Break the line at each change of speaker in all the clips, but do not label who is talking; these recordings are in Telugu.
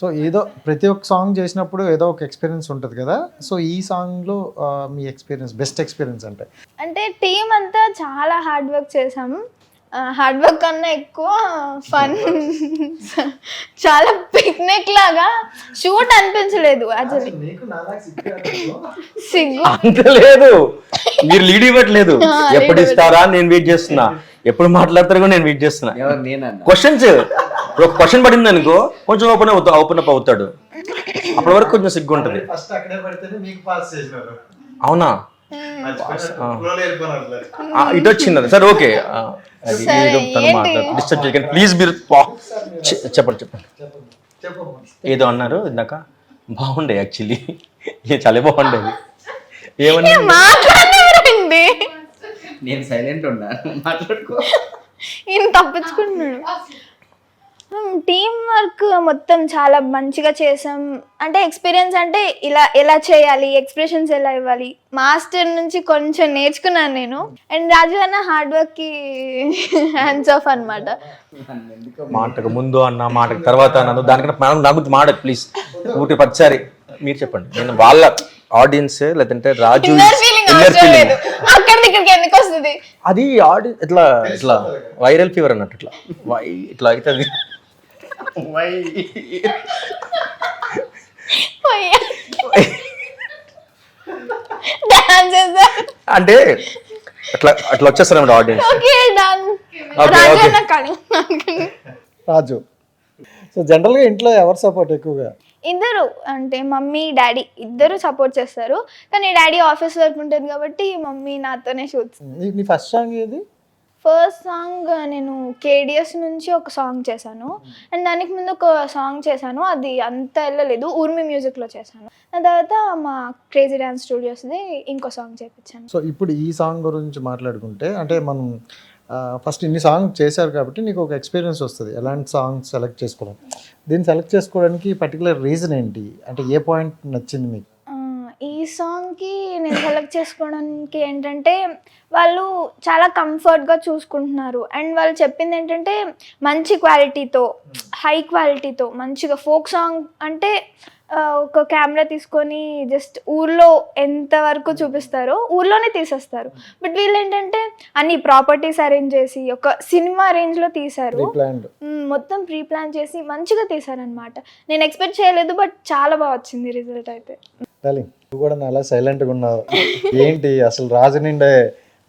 సో ఏదో ప్రతి ఒక్క సాంగ్ చేసినప్పుడు ఏదో ఒక ఎక్స్పీరియన్స్ ఉంటుంది కదా. సో ఈ సాంగ్లో మీ ఎక్స్పీరియన్స్ బెస్ట్ ఎక్స్పీరియన్స్ అంటే?
అంటే టీం అంతా చాలా హార్డ్ వర్క్ చేసాము హార్డ్ వర్క్ కన్నా ఎక్కువ ఫన్. చాలా పిక్నిక్ లాగా షూట్ అనిపించలేదు. సిగ్గు
అంత లేదు. మీరు లీడ్ ఇవ్వట్లేదు. ఎప్పుడు ఇస్తారా నేను వెయిట్ చేస్తున్నా. ఎప్పుడు మాట్లాడతారు కూడా నేను వెయిట్ చేస్తున్నా. క్వశ్చన్స్ ఇప్పుడు ఒక క్వశ్చన్ పడింది అనుకో కొంచెం ఓపెన్ అవుతా ఓపెన్ అప్ అవుతాడు. అప్పటి వరకు కొంచెం సిగ్గు ఉంటుంది.
ఫస్ట్ అక్కడే పడితేనే మీకు పాస్ చేసినారు.
అవునా? ఆ, ఇటు వచ్చింది సరే ఓకే. డిస్టర్బ్ చేయకండి. ప్లీజ్ మీరు చెప్పండి చెప్పండి. ఏదో అన్నారు ఇందాక. బాగుండే యాక్చువల్లీ చాలా బాగుండేది. ఏమన్నా
నేను సైలెంట్ ఉన్నా. మాట్లాడుకో.
ఈయన తప్పించుకుంటున్నాడు. టీం వర్క్ మొత్తం చాలా మంచిగా చేసాం. అంటే ఎక్స్పీరియన్స్ అంటే ఇలా ఎలా చేయాలి ఎక్స్ప్రెషన్స్ ఎలా ఇవ్వాలి మాస్టర్ నుంచి కొంచెం నేర్చుకున్నాను నేను. అండ్ రాజు అన్న హార్డ్ వర్క్కి హ్యాండ్స్ ఆఫ్ అనమాట
మాటకు ముందు అన్న మాటకు తర్వాత అన్నది దానికన్నా మనం నా గురించి మాడదు ప్లీజ్ ఊటి పచ్చారి మీరు చెప్పండి. నేను వాళ్ళ ఆడియన్స్ లేదంటే రాజు
ఇక్కడికి ఎందుకు వస్తుంది?
అది ఆడి ఇట్లా ఇట్లా వైరల్ ఫీవర్ అన్నట్టు ఇట్లా. ఇట్లా అవుతుంది.
డాన్స్ చేస్తా
అంటే అట్లా అట్లా వచ్చేస్తారు audience
okay done
Okay,
Raju
so జనరల్గా ఇంట్లో ఎవరు సపోర్ట్ ఎక్కువగా?
ఇద్దరు అంటే మమ్మీ డాడీ ఇద్దరు సపోర్ట్ చేస్తారు. కానీ డాడీ ఆఫీస్ వర్క్ ఉంటుంది కాబట్టి మమ్మీ నాతోనే షూట్స్
నీ- నీ ఫస్ట్ సాంగ్ ఏది?
ఫస్ట్ సాంగ్ నేను కేడిఎస్ నుంచి ఒక సాంగ్ చేశాను. అండ్ దానికి ముందు ఒక సాంగ్ చేశాను. అది అంత వెళ్ళలేదు. ఊర్మి మ్యూజిక్లో చేశాను. దాని తర్వాత మా క్రేజీ డ్యాన్స్ స్టూడియోస్ది ఇంకో సాంగ్ చేపించాను.
సో ఇప్పుడు ఈ సాంగ్ గురించి మాట్లాడుకుంటే అంటే మనం ఫస్ట్ ఇన్ని సాంగ్ చేశారు కాబట్టి నీకు ఒక ఎక్స్పీరియన్స్ వస్తుంది. ఎలాంటి సాంగ్ సెలెక్ట్ చేసుకోవడం? దీన్ని సెలెక్ట్ చేసుకోవడానికి పర్టికులర్ రీజన్ ఏంటి? అంటే ఏ పాయింట్ నచ్చింది మీకు?
సాంగ్కి నేను సెలెక్ట్ చేసుకోవడానికి ఏంటంటే వాళ్ళు చాలా కంఫర్ట్గా చూసుకుంటున్నారు. అండ్ వాళ్ళు చెప్పింది ఏంటంటే మంచి క్వాలిటీతో హై క్వాలిటీతో మంచిగా ఫోక్ సాంగ్ అంటే ఒక కెమెరా తీసుకొని జస్ట్ ఊర్లో ఎంత వరకు చూపిస్తారో ఊర్లోనే తీసేస్తారు. బట్ వీళ్ళు ఏంటంటే అన్ని ప్రాపర్టీస్ అరేంజ్ చేసి ఒక సినిమా రేంజ్లో తీశారు. మ్మ్, మొత్తం ప్రీ ప్లాన్ చేసి మంచిగా తీశారనమాట నేను ఎక్స్పెక్ట్ చేయలేదు బట్ చాలా బాగా వచ్చింది రిజల్ట్ అయితే.
నువ్వు కూడా అలా సైలెంట్గా ఉన్నావు. ఏంటి? అసలు రాజు నిండే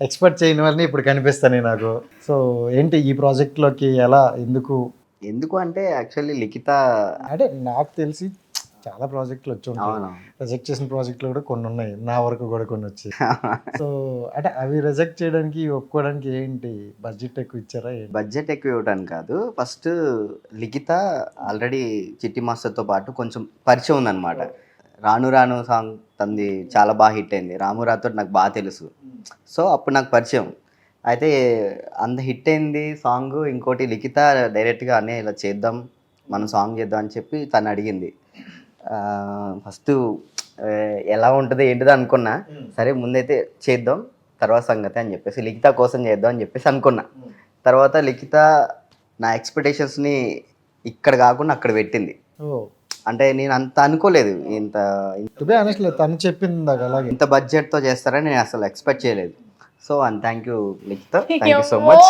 ఎక్స్పెక్ట్ చేయని వాళ్ళని ఇప్పుడు కనిపిస్తాను నాకు. సో ఏంటి ఈ ప్రాజెక్ట్లోకి ఎలా ఎందుకు?
ఎందుకు అంటే యాక్చువల్లీ లిఖిత
అంటే నాకు తెలిసి చాలా ప్రాజెక్టులు వచ్చి ఉంటాయి. రిజెక్ట్ చేసిన ప్రాజెక్టులు కూడా కొన్ని ఉన్నాయి. నా వరకు కూడా కొన్ని వచ్చాయి. సో అంటే అవి రిజెక్ట్ చేయడానికి ఒప్పుకోవడానికి ఏంటి? బడ్జెట్ ఎక్కువ ఇచ్చారా
బడ్జెట్ ఎక్కువ ఇవ్వడానికి కాదు. ఫస్ట్ లిఖిత ఆల్రెడీ చిట్టి మాస్టర్తో పాటు కొంచెం పరిచయం ఉందన్నమాట. రాను రాను సాంగ్ తంది చాలా బాగా హిట్ అయింది. రాము రాతో నాకు బాగా తెలుసు. సో అప్పుడు నాకు పరిచయం. అయితే అంత హిట్ అయింది సాంగ్ ఇంకోటి లిఖిత డైరెక్ట్గా అనే ఇలా చేద్దాం మనం సాంగ్ చేద్దాం అని చెప్పి తను అడిగింది. ఫస్ట్ ఎలా ఉంటుంది ఏంటిదో అనుకున్నా. సరే ముందైతే చేద్దాం తర్వాత సంగతి అని చెప్పేసి లిఖిత కోసం చేద్దాం అని చెప్పేసి అనుకున్నా. తర్వాత లిఖిత నా ఎక్స్పెక్టేషన్స్ని ఇక్కడ కాకుండా అక్కడ పెట్టింది. అంటే నేను అంత అనుకోలేదు. ఇంత
టు బి ఆనెస్ట్ లేదు. తను చెప్పింది నాకు అలాగే.
ఇంత బడ్జెట్తో చేస్తారని నేను అసలు ఎక్స్పెక్ట్ చేయలేదు. So and thank you Likhitha thank you so much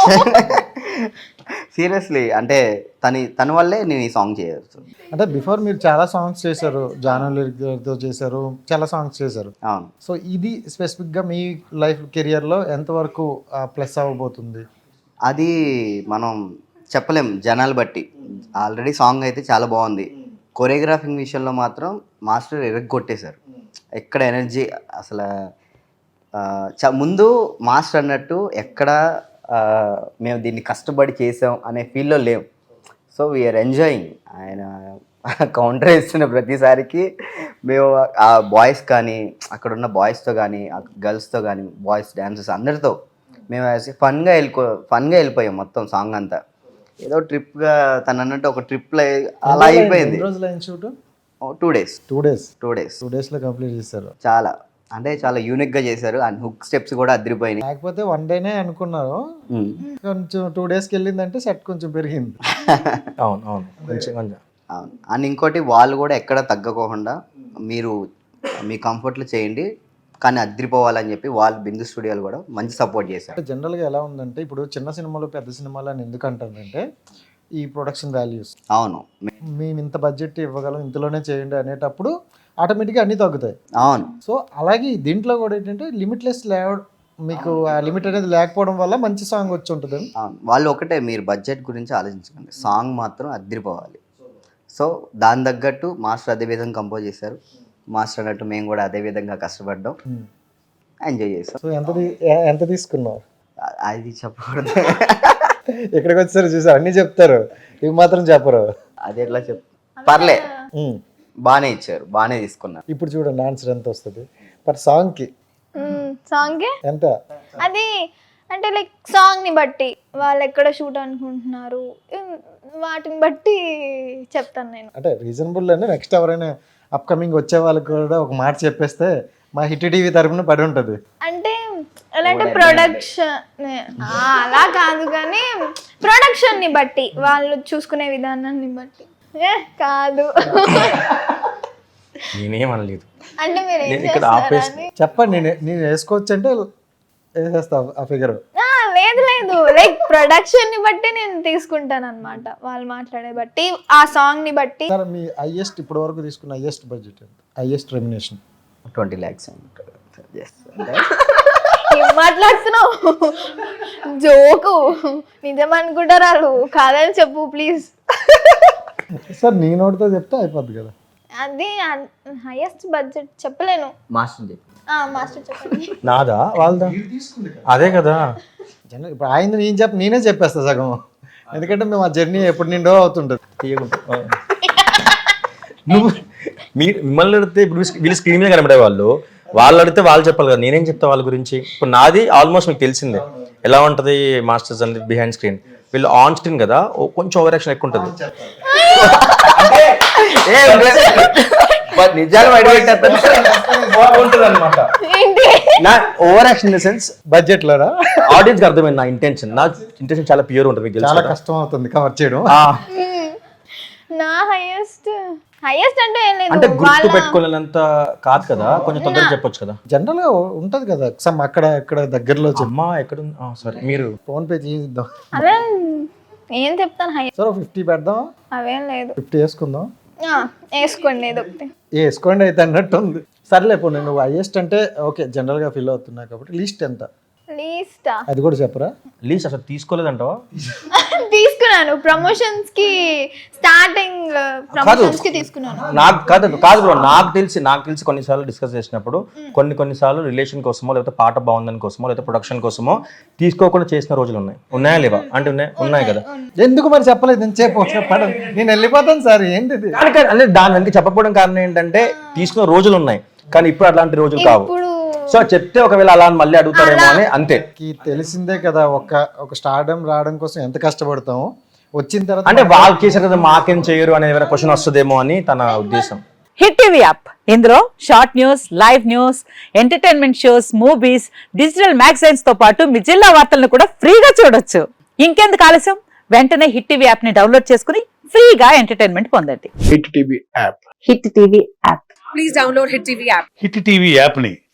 seriously అంటే తని తన వల్లే నేను ఈ సాంగ్ చేయవచ్చు
అంటే బిఫోర్ మీరు చాలా సాంగ్స్ చేశారు. జానల్ గారితో చేశారు. చాలా సాంగ్స్ చేశారు.
అవును.
సో ఇది స్పెసిఫిక్గా మీ లైఫ్ కెరియర్లో ఎంతవరకు ప్లస్ అవ్వబోతుంది?
అది మనం చెప్పలేం జనాలు బట్టి. ఆల్రెడీ సాంగ్ అయితే చాలా బాగుంది. కొరియోగ్రాఫింగ్ విషయంలో మాత్రం మాస్టర్ ఎరగొట్టేశారు. ఎక్కడ ఎనర్జీ అసలు చ- ముందు మాస్టర్ అన్నట్టు ఎక్కడ మేము దీన్ని కష్టపడి చేసాం అనే ఫీల్లో లేవు సో వీఆర్ ఎంజాయింగ్ ఆయన కౌంటర్ వేస్తున్న ప్రతిసారికి మేము ఆ బాయ్స్ కానీ అక్కడ ఉన్న బాయ్స్తో కానీ గర్ల్స్తో కానీ బాయ్స్ డాన్సర్స్ అందరితో మేము ఫన్గా వెళ్ళిపో ఫన్గా వెళ్ళిపోయాం మొత్తం సాంగ్ అంతా. ఏదో ట్రిప్గా తను అన్నట్టు ఒక ట్రిప్లో అలా అయిపోయింది.
రోజులు shoot?
Two days.
Two days.
Two days.
Two డేస్లో కంప్లీట్ చేశారు.
చాలా. అంటే చాలా యూనిక్గా చేశారు. అండ్ హుక్ స్టెప్స్ కూడా అదిరిపోయినాయి.
లేకపోతే వన్ డేనే అనుకున్నారు. కొంచెం టూ డేస్కి వెళ్ళిందంటే సెట్ కొంచెం పెరిగింది.
అవును అవును. కొంచెం కొంచెం.
అవును. అండ్ ఇంకోటి వాళ్ళు కూడా ఎక్కడ తగ్గకోకుండా మీరు మీ కంఫర్ట్లో చేయండి. కానీ అద్దరిపోవాలని చెప్పి వాళ్ళు బిందు స్టూడియోలు కూడా మంచి సపోర్ట్ చేశారు.
జనరల్గా ఎలా ఉందంటే ఇప్పుడు చిన్న సినిమాలు పెద్ద సినిమాలు అని ఎందుకు అంటారంటే ఈ ప్రొడక్షన్ వాల్యూస్.
అవును.
మేము ఇంత బడ్జెట్ ఇవ్వగలం ఇంతలోనే చేయండి అనేటప్పుడు ఆటోమేటిక్గా అన్నీ తగ్గుతాయి.
అవును.
సో అలాగే దీంట్లో కూడా ఏంటంటే లిమిట్లెస్ లే మీకు ఆ లిమిట్ అనేది లేకపోవడం వల్ల మంచి సాంగ్ వచ్చి ఉంటుంది
వాళ్ళు ఒకటే మీరు బడ్జెట్ గురించి ఆలోచించకండి. సాంగ్ మాత్రం అద్దరిపోవాలి సో దాని తగ్గట్టు మాస్టర్ అదే విధంగా కంపోజ్ చేశారు. మాస్టర్ అన్నట్టు మేము కూడా అదే విధంగా కష్టపడ్డాం. ఎంజాయ్ చేసాం
సో ఎంత ఎంత తీసుకున్నావు
అది చెప్పకూడదు.
ఇక్కడికి వచ్చారు చూసారు అన్నీ చెప్తారు. ఇవి మాత్రం చెప్పరు.
అది ఎట్లా చెప్ పర్లే.
ఉమ్.
బాగానే ఇచ్చారు బాగానే తీసుకున్నారు.
ఇప్పుడు చూడండి ఆన్సర్ ఎంత వస్తుంది. పర్ సాంగ్కి
సాంగ్
ఎంత?
అది అంటే లైక్ సాంగ్ని బట్టి వాళ్ళు ఎక్కడ షూట్ అనుకుంటున్నారు వాటిని బట్టి చెప్తాను నేను.
అంటే రీజనబుల్ అంటే నెక్స్ట్ ఎవరైనా అప్కమింగ్ వచ్చే వాళ్ళకి కూడా ఒక మాట చెప్పేస్తే మా హిట్ టీవీ తరపున పడి ఉంటుంది.
అంటే అంటే ప్రొడక్షన్ అలా కాదు కానీ ప్రొడక్షన్ని బట్టి వాళ్ళు చూసుకునే విధానాన్ని బట్టి. ఏ కాదు.
నేనేం అనలేదు
అంటే మీరు ఏం
చెప్పండి నేను నేను వేసుకోవచ్చు అంటే వేసేస్తా ఆ ఫిగర్
లేదు లేదు. లైక్ ప్రొడక్షన్ని బట్టి నేను తీసుకుంటాను అనమాట వాళ్ళు మాట్లాడే బట్టి ఆ సాంగ్ని బట్టి.
సార్ మీ హైయెస్ట్ ఇప్పటి వరకు తీసుకున్న హైయెస్ట్ బడ్జెట్ ఎంత? హైయెస్ట్ రెమినేషన్
ట్వంటీ ల్యాక్స్
ఏం మాట్లాడుతున్నావు? జోకు. నిజం అనుకుంటారు? వాళ్ళు కాదని చెప్పు ప్లీజ్
సార్ నీ నోటితో చెప్తే అయిపోద్ది కదా.
అది హైయెస్ట్ బడ్జెట్ చెప్పలేను.
మాస్టర్ చెప్పి.
ఆ, మాస్టర్ చెప్పండి.
నాదా? వాళ్ళదా? అదే కదా.
జనరల్ ఇప్పుడు ఆయన నేను చెప్ప నేనే చెప్పేస్తా సగం. ఎందుకంటే మేము ఆ జర్నీ ఎప్పటి నిండో అవుతుంటుంది.
నువ్వు మీ మిమ్మల్ని అడిగితే ఇప్పుడు వీళ్ళు స్క్రీన్ మీద కనబడే వాళ్ళు వాళ్ళు అడిగితే వాళ్ళు చెప్పాలి కదా. నేనేం చెప్తా వాళ్ళ గురించి? ఇప్పుడు నాది ఆల్మోస్ట్ మీకు తెలిసిందే. ఎలా ఉంటుంది మాస్టర్స్ అనేది బిహైండ్ స్క్రీన్? వీళ్ళు ఆన్ స్క్రీన్ కదా కొంచెం ఓవర్ యాక్షన్ ఎక్కువ ఉంటుంది over action in the sense
బడ్జెట్లోనా
audience అర్థమైంది నా ఇంటెన్షన్ నా ఇంటెన్షన్ చాలా ప్యూర్ ఉంటుంది మీకు తెలుసు
చాలా. కష్టం అవుతుంది కవర్ చేయడం.
నా హైయెస్ట్ హైయెస్ట్ అంటే ఏం
అంటే
లేదు
గుర్తు
వాళ్ళ
పెట్టుకోలేనంత కాదు కదా? కొంచెం తొందరగా చెప్పొచ్చు కదా?
జనరల్గా ఉంటుంది కదా. సమ్ అక్కడ ఇక్కడ దగ్గరలో
అమ్మా ఎక్కడ సారీ మీరు.
ఫోన్ పే చేద్దాం
అదే ఏం చెప్తాను? హైయెస్ట్
సరే ఫిఫ్టీ పెడదాం.
అవేం లేదు.
ఫిఫ్టీ వేసుకుందాం.
ఆ, వేసుకోండి ఏదో ఒకటి.
వేసుకోండి అయితే అన్నట్టు ఉంది సర్లే పోనీ నువ్వు హైయెస్ట్ అంటే ఓకే జనరల్గా ఫీల్ అవుతున్నా కాబట్టి లీస్ట్ ఎంత?
లీస్టా
అది కూడా చెప్పరా?
లీస్ట్ అసలు తీసుకోలేదంటావా?
తీసుకున్నాను. ప్రమోషన్స్కి స్టార్టింగ్ ప్రమోషన్స్కి తీసుకున్నాను.
నాకు కాదు కాదు బ్రో నాకు తెలిసి నాకు తెలిసి కొన్నిసార్లు డిస్కస్ చేసినప్పుడు కొన్ని కొన్నిసార్లు రిలేషన్ కోసమో లేకపోతే పాట బాగుందని కోసమో లేకపోతే ప్రొడక్షన్ కోసమో తీసుకోకుండా చేసిన రోజులు ఉన్నాయి ఉన్నాయా లేవా? అంటే ఉన్నాయి ఉన్నాయి కదా.
ఎందుకు మరి చెప్పలేదు? నేను చెప్పు చెప్పడం. నేను వెళ్ళిపోతాను సార్ ఏంటి
అంటే దాని వెనక చెప్పకపోవడం కారణం ఏంటంటే తీసుకున్న రోజులు ఉన్నాయి కానీ ఇప్పుడు అట్లాంటి రోజులు కావు. సో చెప్తే ఒకవేళ అలా అని మళ్ళీ అడుగుతారేమో అని అంతే.
కి తెలిసిందే కదా ఒక ఒక స్టార్డమ్ రావడం కోసం ఎంత కష్టపడతామో? వచ్చిన తర్వాత
అంటే వాళ్ళు చేశారు కదా మాకేం చేయరు అనే ఏమైనా క్వశ్చన్ వస్తుందేమో అని తన ఉద్దేశం.
హిట్ టీవీ యాప్ ఇందులో short news live news entertainment shows movies digital మ్యాగజైన్స్తో పాటు మీ జిల్లా వార్తలను కూడా ఫ్రీగా చూడొచ్చు. ఇంకెందుకు ఆలస్యం? వెంటనే హిట్ టీవీ యాప్ని డౌన్లోడ్ చేసుకుని ఫ్రీగా ఎంటర్టైన్మెంట్ పొందండి.
Hit TV app
hit TV app
hit TV యాప్ని